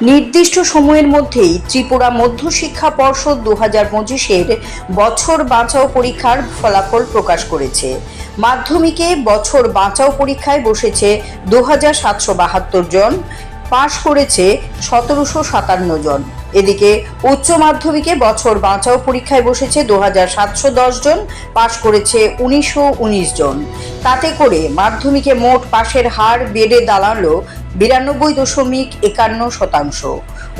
নির্দিষ্ট সময়ের মধ্যেই ত্রিপুরা মধ্যশিক্ষা পর্ষদ দু হাজার পঁচিশের বছর বাঁচাও পরীক্ষার ফলাফল প্রকাশ করেছে। মাধ্যমিকে বছর বাঁচাও পরীক্ষায় বসেছে দু হাজার সাতশো বাহাত্তর জন, পাশ করেছে সতেরোশো সাতান্ন জন। এদিকে উচ্চ মাধ্যমিকে বছর বাঁচাও পরীক্ষায় বসেছে দু হাজার সাতশো দশ জন, পাশ করেছে উনিশশো উনিশ জন। তাতে করে মাধ্যমিকে মোট পাশের হার বেড়ে দাঁড়াল বিরানব্বই দশমিক একান্ন শতাংশ।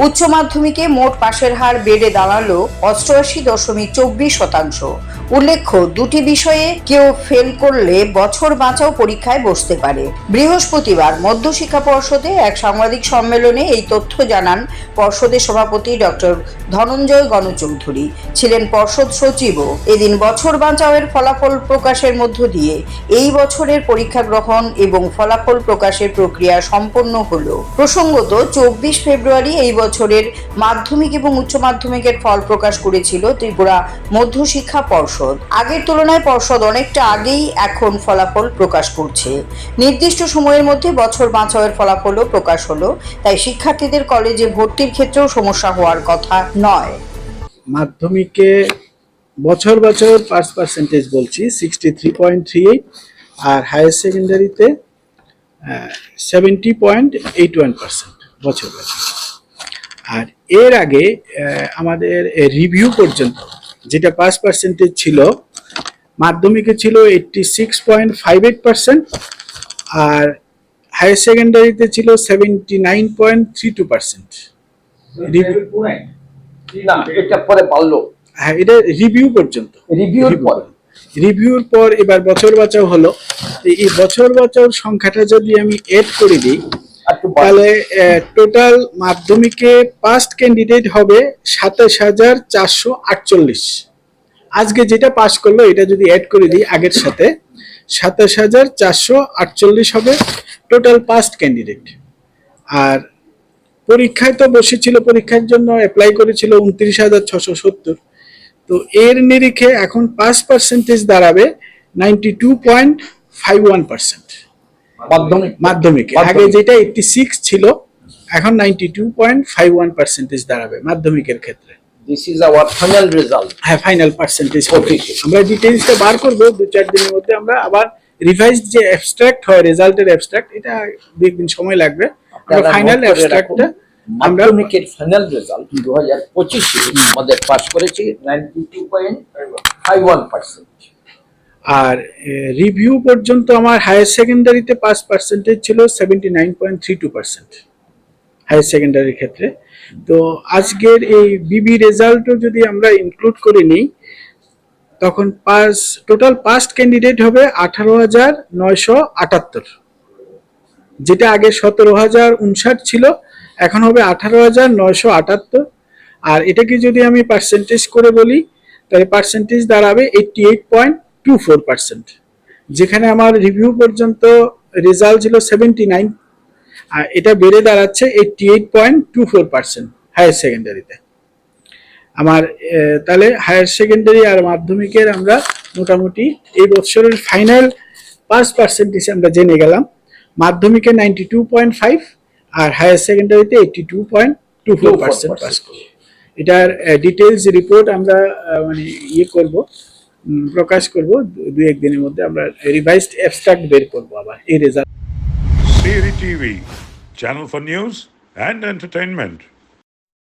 উচ্চ মাধ্যমিকে মোট পাশের হার বেড়ে দাঁড়াল অষ্টআশি দশমিক চব্বিশ শতাংশ। উল্লেখ্য, দুটি বিষয়ে কেউ ফেল করলে বছর বাঁচাও পরীক্ষায় বসতে পারে। বৃহস্পতিবার মধ্যশিক্ষা পর্ষদে এক সাংবাদিক সম্মেলনে এই তথ্য জানান পর্ষদের সভাপতি ডক্টর ধনঞ্জয় গণচৌধুরী। ছিলেন পর্ষদ সচিবও। এদিন বছর বাঁচাওয়ের ফলাফল প্রকাশের মধ্য দিয়ে এই বছরের পরীক্ষা গ্রহণ এবং ফলাফল প্রকাশের প্রক্রিয়া সম্পন্ন হলো। প্রসঙ্গত, চব্বিশ ফেব্রুয়ারি এই বছরের মাধ্যমিক এবং উচ্চ মাধ্যমিকের ফল প্রকাশ করেছিল ত্রিপুরা মধ্যশিক্ষা পর্ষদ। আগের তুলনায় পর্ষদ অনেকটা আগেই এখন ফলাফল প্রকাশ করছে। নির্দিষ্ট সময়ের মধ্যে বছর বাঁচাওয়ের ফলাফলও প্রকাশ হলো, তাই শিক্ষার্থীদের কলেজে ভর্তির ক্ষেত্রেও সমস্যা হওয়ার কথা নয়। মাধ্যমিকে বছর বছর পাঁচ পার্সেন্টেজ বলছি sixty three point three eight আর higher সেকেন্ডারিতে seventy point eight one percent বছর বছর। আর এর আগে আমাদের রিভিউ পর্যন্ত যেটা পাস পার্সেন্টেজ ছিল মাধ্যমিকে ছিল eighty six point five eight percent আর হায়ার সেকেন্ডারিতে ছিল seventy nine point three two percent না এটা পরে বাড়লো। হ্যাঁ এটা রিভিউ পর্যন্ত। রিভিউর পর। রিভিউর পর এবার বছর বাঁচাও হলো। এই- বছর বাঁচাওর সংখ্যাটা যদি আমি এড করে দিই। তাহলে টোটাল মাধ্যমিকে পাস্ট ক্যান্ডিডেট হবে সাতাশ হাজার চারশো আটচল্লিশ। আজকে যেটা পাস করল এটা যদি অ্যাড করে দিই আগের সাথে সাতাশ হাজার চারশো আটচল্লিশ হবে টোটাল পাস্ট ক্যান্ডিডেট আর পরীক্ষায় তো বসেছিল পরীক্ষার জন্য অ্যাপ্লাই করেছিল উনত্রিশ হাজার ছশো সত্তর। তো এর নিরিখে এখন পাস পার্সেন্টেজ দাঁড়াবে ninety two point five one percent মাধ্যমিক। মাধ্যমিকে। আগে যেটা এইটটি সিক্স ছিল এখন ninety two point five one percentage দাঁড়াবে মাধ্যমিকের ক্ষেত্রে। This is our final result হ্যাঁ ফাইনাল পার্সেন্টেজ. আমরা ডিটেইলসটা বার করব দু চার দিনের মধ্যে আমরা আবার রিভাইজ যে অ্যাবস্ট্রাক্ট হয় রেজাল্টের অ্যাবস্ট্রাক্ট এটা দু একদিন সময় লাগবে। আমরা ফাইনাল অ্যাবস্ট্রাক্টটা মাধ্যমিকের ফাইনাল রেজাল্ট দু হাজার পঁচিশে আমাদের পাস করেছি ninety two point five one percent আর রিভিউ পর্যন্ত আমার হায়ার সেকেন্ডারিতে পাস পার্সেন্টেজ ছিল seventy nine point three two percent higher সেকেন্ডারির ক্ষেত্রে। তো আজকের এই বিবি রেজাল্টও যদি আমরা ইনক্লুড করে নিই তখন পাস টোটাল পাস্ট ক্যান্ডিডেট হবে আঠারো হাজার নয়শো আটাত্তর। যেটা আগে সতেরো হাজার উনষাট ছিল এখন হবে আঠারো হাজার নয়শো আটাত্তর। আর এটাকে যদি আমি পার্সেন্টেজ করে বলি, তাহলে পার্সেন্টেজ দাঁড়াবে eighty eight point two four percent যেখানে আমার রিভিউ পর্যন্ত রেজাল্ট ছিল সেভেন্টি নাইন আর এটা বেড়ে দাঁড়াচ্ছে eighty eight point two four percent higher সেকেন্ডারিতে আমার তাহলে হায়ার সেকেন্ডারি আর মাধ্যমিকের আমরা মোটামুটি এই বছরের ফাইনাল পাস পার্সেন্টেজ আমরা জেনে গেলাম। মাধ্যমিকে নাইনটি টু পয়েন্ট ফাইভ আর higher সেকেন্ডারিতে eighty two point two four percent pass করব এটার ডিটেলস রিপোর্ট আমরা মানে ইয়ে করব প্রকাশ করব, দু- একদিনের এক দিনের মধ্যে আমরা রিভাইজড অ্যাবস্ট্রাক্ট বের করব আবার, এই result Siri TV channel for news and entertainment.